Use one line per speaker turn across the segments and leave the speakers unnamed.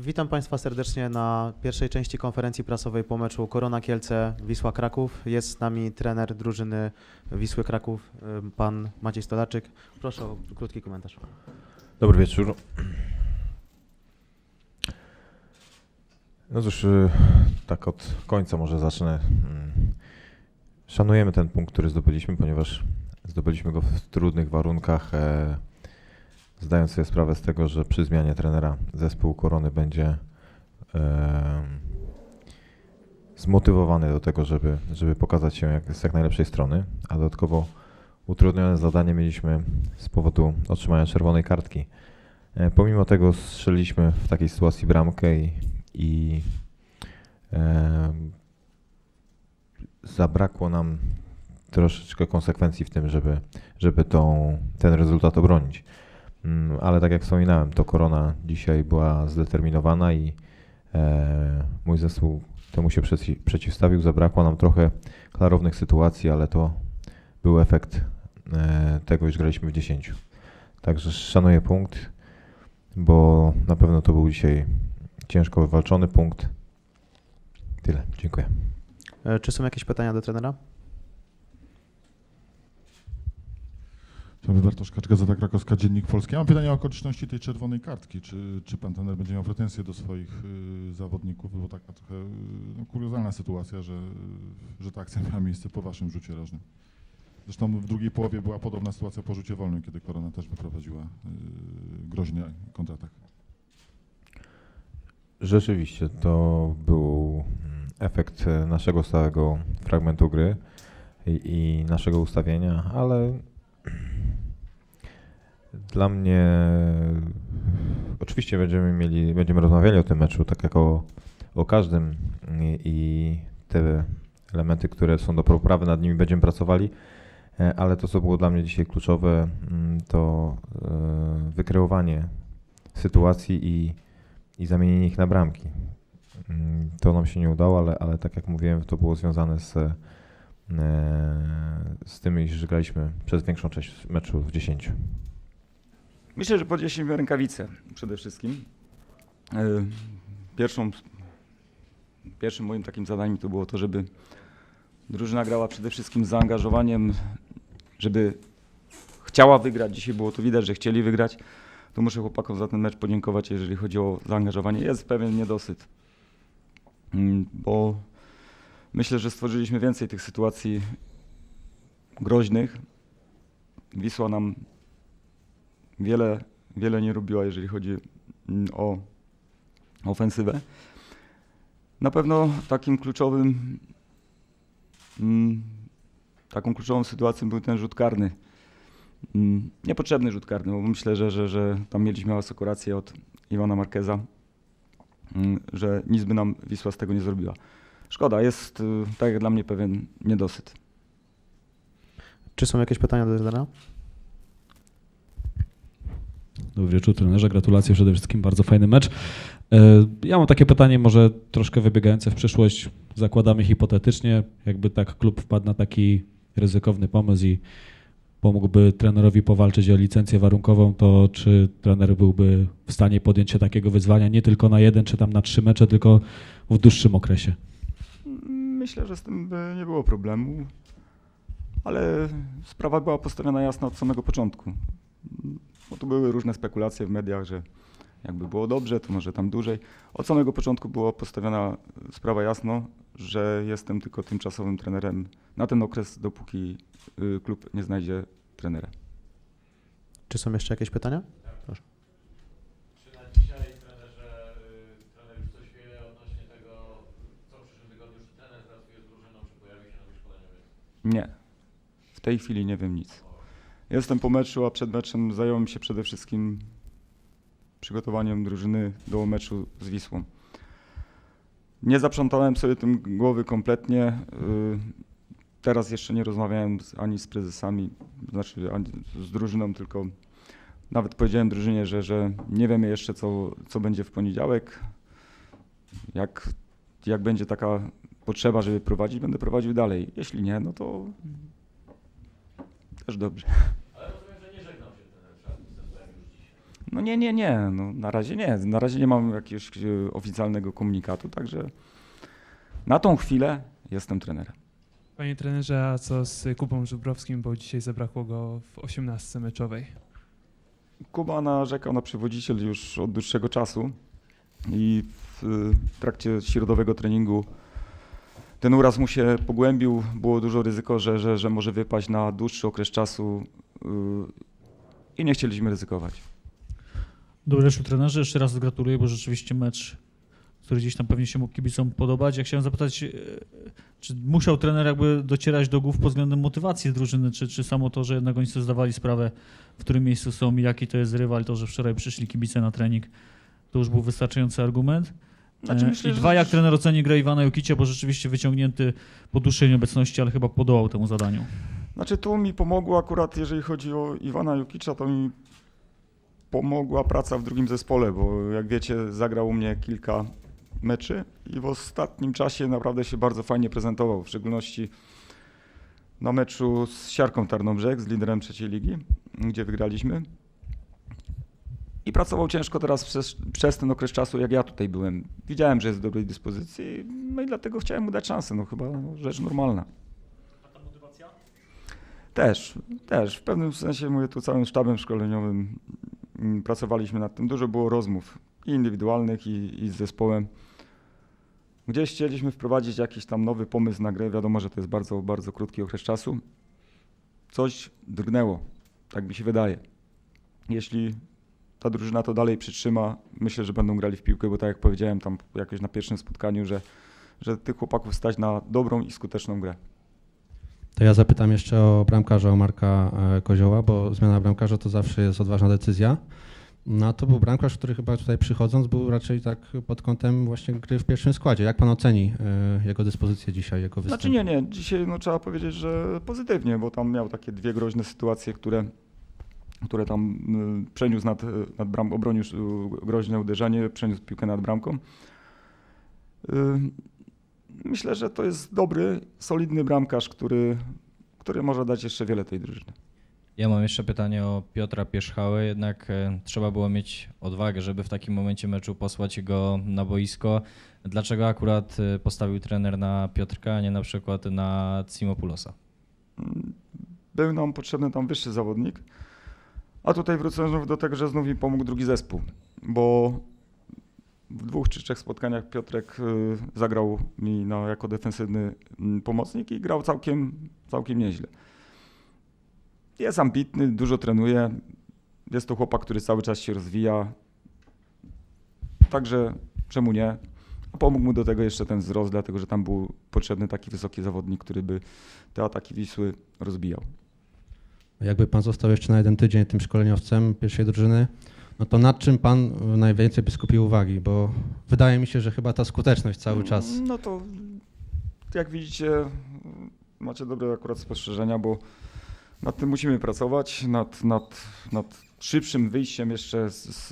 Witam Państwa serdecznie na pierwszej części konferencji prasowej po meczu Korona Kielce Wisła Kraków. Jest z nami trener drużyny Wisły Kraków, pan Maciej Stolarczyk. Proszę o krótki komentarz.
Dobry wieczór. No cóż, y, tak od końca może zacznę. Mm. Szanujemy ten punkt, który zdobyliśmy, ponieważ zdobyliśmy go w trudnych warunkach, e, zdając sobie sprawę z tego, że przy zmianie trenera zespół Korony będzie e, zmotywowany do tego, żeby, żeby pokazać się jak, z jak najlepszej strony, a dodatkowo utrudnione zadanie mieliśmy z powodu otrzymania czerwonej kartki. E, Pomimo tego strzeliliśmy w takiej sytuacji bramkę i, i e, zabrakło nam troszeczkę konsekwencji w tym, żeby, żeby tą, ten rezultat obronić. Mm, Ale tak jak wspominałem, to korona dzisiaj była zdeterminowana i e, mój zespół temu się przeci- przeciwstawił. Zabrakło nam trochę klarownych sytuacji, ale to był efekt e, tego, iż graliśmy w 10. Także szanuję punkt, bo na pewno to był dzisiaj ciężko wywalczony punkt. Tyle. Dziękuję.
E, Czy są jakieś pytania do trenera?
Dobry, Bartosz Gazeta Krakowska, Dziennik Polski. Ja mam pytanie o okoliczności tej czerwonej kartki. Czy, czy pan trener będzie miał pretensje do swoich y, zawodników? Bo taka trochę no, kuriozalna sytuacja, że, że ta akcja miała miejsce po waszym rzucie rożnym. Zresztą w drugiej połowie była podobna sytuacja po rzucie wolnym, kiedy Korona też wyprowadziła y, groźny kontratak.
Rzeczywiście, to był mm, efekt naszego stałego fragmentu gry i, i naszego ustawienia, ale dla mnie oczywiście będziemy mieli, będziemy rozmawiali o tym meczu, tak jak o, o każdym i, te elementy, które są do poprawy, nad nimi będziemy pracowali, e, ale to, co było dla mnie dzisiaj kluczowe, mm, to e, wykreowanie sytuacji i i zamienienie ich na bramki. Mm, To nam się nie udało, ale, ale tak jak mówiłem, to było związane z, e, z tym, iż graliśmy przez większą część meczu w 10.
Myślę, że podnieśliśmy rękawice przede wszystkim. E, Pierwszą, pierwszym moim takim zadaniem to było to, żeby drużyna grała przede wszystkim z zaangażowaniem, żeby chciała wygrać. Dzisiaj było to widać, że chcieli wygrać. To muszę chłopakom za ten mecz podziękować, jeżeli chodzi o zaangażowanie. Jest pewien niedosyt, Mm, bo myślę, że stworzyliśmy więcej tych sytuacji groźnych. Wisła nam wiele, wiele nie robiła, jeżeli chodzi mm, o ofensywę. Na pewno takim kluczowym, mm, taką kluczową sytuacją był ten rzut karny. Mm, Niepotrzebny rzut karny, bo myślę, że, że, że tam mieliśmy asekurację od Iwana Markeza, że nic by nam Wisła z tego nie zrobiła. Szkoda, jest y, tak jak dla mnie pewien niedosyt.
Czy są jakieś pytania do trenera?
Dobry wieczór trenerze, gratulacje przede wszystkim, bardzo fajny mecz. E, Ja mam takie pytanie może troszkę wybiegające w przyszłość. Zakładamy hipotetycznie, jakby tak klub wpadł na taki ryzykowny pomysł i pomógłby trenerowi powalczyć o licencję warunkową, to czy trener byłby w stanie podjąć się takiego wyzwania nie tylko na jeden czy tam na trzy mecze, tylko w dłuższym okresie?
Myślę, że z tym by nie było problemu, ale sprawa była postawiona jasno od samego początku. Bo tu były różne spekulacje w mediach, że jakby było dobrze, to może tam dłużej. Od samego początku była postawiona sprawa jasno, że jestem tylko tymczasowym trenerem na ten okres, dopóki y, klub nie znajdzie trenera.
Czy są jeszcze jakieś pytania? Proszę.
Czy na dzisiaj trenerze, trener już coś wie odnośnie tego, co w przyszłym tygodniu, czy trener pracuje z drużyną, czy pojawi się nowy szkoleniowiec?
Nie. W tej chwili nie wiem nic. Jestem po meczu, a przed meczem zająłem się przede wszystkim przygotowaniem drużyny do meczu z Wisłą. Nie zaprzątałem sobie tym głowy kompletnie. y, Teraz jeszcze nie rozmawiałem ani z prezesami, znaczy z drużyną, tylko nawet powiedziałem drużynie, że, że nie wiemy jeszcze, co, co będzie w poniedziałek. Jak, jak będzie taka potrzeba, żeby prowadzić, będę prowadził dalej. Jeśli nie, no to też dobrze.
Ale rozumiem, że nie żegnał się trener przed występem już dzisiaj.
No nie, nie, nie, no, na razie nie. Na razie nie mam jakiegoś e, oficjalnego komunikatu, także na tą chwilę jestem trenerem.
Panie trenerze, a co z Kubą Żubrowskim, bo dzisiaj zabrakło go w 18 meczowej?
Kuba narzekał na przywodziciel już od dłuższego czasu i w w trakcie środowego treningu ten uraz mu się pogłębił. Było dużo ryzyko, że, że, że może wypaść na dłuższy okres czasu yy, i nie chcieliśmy ryzykować.
Dobry wieczór trenerze, jeszcze raz gratuluję, bo rzeczywiście mecz, który gdzieś tam pewnie się mógł kibicom podobać. Ja chciałem zapytać, e, czy musiał trener jakby docierać do głów pod względem motywacji drużyny, czy, czy samo to, że jednak oni sobie zdawali sprawę, w którym miejscu są i jaki to jest rywal, to, że wczoraj przyszli kibice na trening, to już był wystarczający argument.
Znaczy,
E,
myślę,
I dwa, jak trener oceni grę Iwana Jokicia, bo rzeczywiście wyciągnięty po dłuższej nieobecności, ale chyba podołał temu zadaniu.
Znaczy tu mi pomogło akurat, jeżeli chodzi o Iwana Jukicza, to mi pomogła praca w drugim zespole, bo jak wiecie, zagrał u mnie kilka meczy i w ostatnim czasie naprawdę się bardzo fajnie prezentował, w szczególności na meczu z Siarką Tarnobrzeg, z liderem trzeciej ligi, gdzie wygraliśmy. I pracował ciężko teraz przez, przez ten okres czasu, jak ja tutaj byłem. Widziałem, że jest w dobrej dyspozycji, no i dlatego chciałem mu dać szansę, no chyba rzecz normalna. Też, też. W pewnym sensie mówię tu całym sztabem szkoleniowym pracowaliśmy nad tym. Dużo było rozmów i indywidualnych, i, i z zespołem. Gdzieś chcieliśmy wprowadzić jakiś tam nowy pomysł na grę. Wiadomo, że to jest bardzo, bardzo krótki okres czasu. Coś drgnęło, tak mi się wydaje. Jeśli ta drużyna to dalej przytrzyma, myślę, że będą grali w piłkę, bo tak jak powiedziałem tam jakoś na pierwszym spotkaniu, że, że tych chłopaków stać na dobrą i skuteczną grę.
To ja zapytam jeszcze o bramkarza, o Marka e, Kozioła, bo zmiana bramkarza to zawsze jest odważna decyzja. No to był bramkarz, który chyba tutaj przychodząc był raczej tak pod kątem właśnie gry w pierwszym składzie. Jak pan oceni e, jego dyspozycję dzisiaj, jego występ?
Znaczy nie, nie. Dzisiaj no, trzeba powiedzieć, że pozytywnie, bo tam miał takie dwie groźne sytuacje, które, które tam y, przeniósł nad, nad bram, obronił y, groźne uderzenie, przeniósł piłkę nad bramką. Myślę, że to jest dobry, solidny bramkarz, który, który może dać jeszcze wiele tej drużynie.
Ja mam jeszcze pytanie o Piotra Pierzchałę, jednak e, trzeba było mieć odwagę, żeby w takim momencie meczu posłać go na boisko. Dlaczego akurat e, postawił trener na Piotrka, a nie na przykład na Cimopulosa?
Był nam potrzebny tam wyższy zawodnik, a tutaj wrócę znów do tego, że znów mi pomógł drugi zespół, bo w dwóch czy trzech spotkaniach Piotrek y, zagrał mi no, jako defensywny mm, pomocnik i grał całkiem, całkiem nieźle. Jest ambitny, dużo trenuje, jest to chłopak, który cały czas się rozwija, także czemu nie? A pomógł mu do tego jeszcze ten wzrost, dlatego że tam był potrzebny taki wysoki zawodnik, który by te ataki Wisły rozbijał.
Jakby pan został jeszcze na jeden tydzień tym szkoleniowcem pierwszej drużyny, no to nad czym pan najwięcej by skupił uwagi? Bo wydaje mi się, że chyba ta skuteczność cały czas.
No to jak widzicie, macie dobre akurat spostrzeżenia, bo nad tym musimy pracować, nad, nad, nad szybszym wyjściem jeszcze z, z,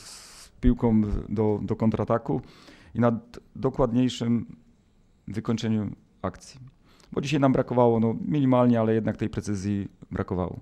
z piłką do, do kontrataku i nad dokładniejszym wykończeniem akcji. Bo dzisiaj nam brakowało, no minimalnie, ale jednak tej precyzji brakowało.